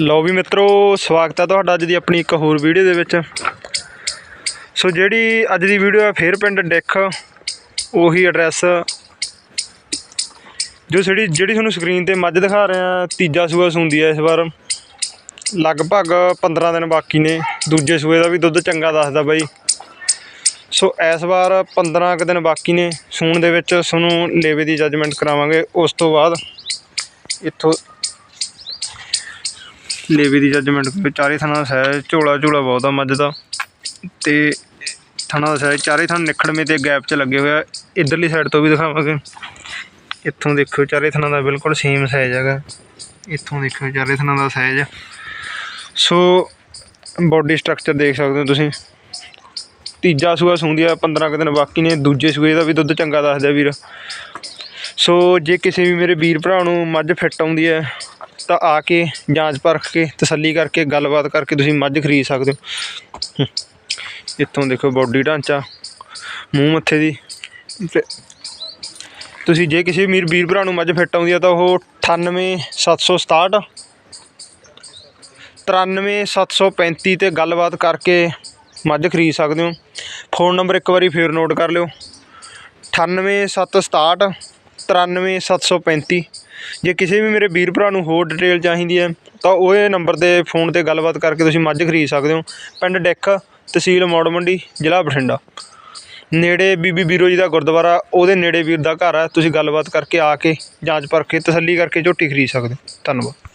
ਲਓ ਵੀ ਮਿੱਤਰੋ, ਸਵਾਗਤ ਹੈ ਤੁਹਾਡਾ ਅੱਜ ਦੀ ਆਪਣੀ ਇੱਕ ਹੋਰ ਵੀਡੀਓ ਦੇ ਵਿੱਚ। ਸੋ ਜਿਹੜੀ ਅੱਜ ਦੀ ਵੀਡੀਓ ਹੈ ਫੇਰ ਪਿੰਡ ਡਿੱਖ, ਉਹੀ ਐਡਰੈਸ ਜੋ ਜਿਹੜੀ ਜਿਹੜੀ ਤੁਹਾਨੂੰ ਸਕਰੀਨ ਤੇ ਮੱਝ ਦਿਖਾ ਰਹੇ ਆ ਤੀਜਾ ਸੂਆ ਸੁੰਦੀ ਹੈ ਇਸ ਵਾਰ। ਲਗਭਗ 15 ਦਿਨ ਬਾਕੀ ਨੇ, ਦੂਜੇ ਸੂਏ ਦਾ ਵੀ ਦੁੱਧ ਚੰਗਾ ਦੱਸਦਾ ਬਾਈ। ਸੋ ਇਸ ਵਾਰ 15 ਕੁ ਦਿਨ ਬਾਕੀ ਨੇ, ਸੂਣ ਦੇ ਵਿੱਚ ਤੁਹਾਨੂੰ ਲੇਵੇ ਦੀ ਜੱਜਮੈਂਟ ਕਰਾਵਾਂਗੇ, ਉਸ ਤੋਂ ਬਾਅਦ ਇੱਥੋਂ ਲੇਵੇ ਦੀ ਜੱਜਮੈਂਟ ਕੋਈ ਚਾਰੇ ਥਾਣਾ ਦਾ ਸਾਈਜ਼ ਝੋਲਾ ਝੋਲਾ ਬਹੁਤ ਆ ਮੱਝ ਦਾ। ਤੇ ਥਾਣਾ ਦਾ ਸਾਈਜ਼ ਚਾਰੇ ਥਾਂ ਨਿਖੜਵੇਂ ਤੇ ਗੈਪ 'ਚ ਲੱਗੇ ਹੋਇਆ ਇਧਰਲੀ ਸਾਈਡ ਤੋਂ ਵੀ ਦਿਖਾਵਾਂਗੇ। ਇੱਥੋਂ ਦੇਖੋ ਚਾਰੇ ਥਾਣਾ ਦਾ ਬਿਲਕੁਲ ਸੇਮ ਸਾਈਜ਼ ਹੈਗਾ। ਇੱਥੋਂ ਦੇਖੋ ਚਾਰੇ ਥਾਣਾ ਦਾ ਸਾਈਜ਼ ਸੋ ਬਾਡੀ ਸਟਰਕਚਰ ਦੇਖ ਸਕਦੇ ਹੋ ਤੁਸੀਂ। ਤੀਜਾ ਸੂਆ ਸੁੰਦੀ ਆ 15 ਕੁ ਦਿਨ ਬਾਕੀ ਨੇ। ਦੂਜੇ ਸੂਏ ਦਾ ਵੀ ਦੁੱਧ ਚੰਗਾ ਦੱਸਦਾ ਵੀਰ। ਸੋ ਜੇ ਕਿਸੇ ਵੀ ਮੇਰੇ ਵੀਰ ਭਰਾ ਨੂੰ ਮੱਝ ਫਿੱਟ ਆਉਂਦੀ ਹੈ ਤਾਂ ਆ ਕੇ ਜਾਂਚ ਪਰਖ ਕੇ ਤਸੱਲੀ ਕਰਕੇ ਗੱਲਬਾਤ ਕਰਕੇ ਤੁਸੀਂ ਮੱਝ ਖਰੀਦ ਸਕਦੇ ਹੋ। ਇੱਥੋਂ ਦੇਖੋ ਬਾਡੀ ਢਾਂਚਾ, ਮੂੰਹ ਮੱਥੇ ਦੀ ਤੁਸੀਂ ਜੇ ਕਿਸੇ ਵੀਰ ਵੀਰ ਭਰਾ ਨੂੰ ਮੱਝ ਫਿੱਟ ਆਉਂਦੀ ਆ ਤਾਂ ਉਹ 98767 93735 ਤੇ ਗੱਲਬਾਤ ਕਰਕੇ ਮੱਝ ਖਰੀਦ ਸਕਦੇ ਹੋ। ਫੋਨ ਨੰਬਰ ਇੱਕ ਵਾਰੀ ਫੇਰ ਨੋਟ ਕਰ ਲਿਓ। 98767 93735 ਜੇ ਕਿਸੇ ਵੀ ਮੇਰੇ ਵੀਰ ਭਰਾ ਨੂੰ ਹੋਰ ਡਿਟੇਲ ਚਾਹੀਦੀ ਹੈ, ਤਾਂ ਉਹ ਇਹ ਨੰਬਰ ਤੇ ਫੋਨ ਤੇ ਗੱਲਬਾਤ ਕਰਕੇ ਤੁਸੀਂ ਮੱਝ ਖਰੀਦ ਸਕਦੇ ਹੋ। ਪਿੰਡ ਡਿੱਖ, ਤਹਿਸੀਲ ਮੌੜ ਮੰਡੀ ਜ਼ਿਲ੍ਹਾ ਬਠਿੰਡਾ। ਨੇੜੇ ਬੀਬੀ ਬੀਰੋ ਜੀ ਦਾ ਗੁਰਦੁਆਰਾ, ਉਹਦੇ ਨੇੜੇ ਵੀਰ ਦਾ ਘਰ ਹੈ। ਤੁਸੀਂ ਗੱਲਬਾਤ ਕਰਕੇ ਆ ਕੇ ਜਾਂਚ ਪਰਖ ਕੇ ਤਸੱਲੀ ਕਰਕੇ ਝੋਟੀ ਖਰੀਦ ਸਕਦੇ ਹੋ। ਧੰਨਵਾਦ।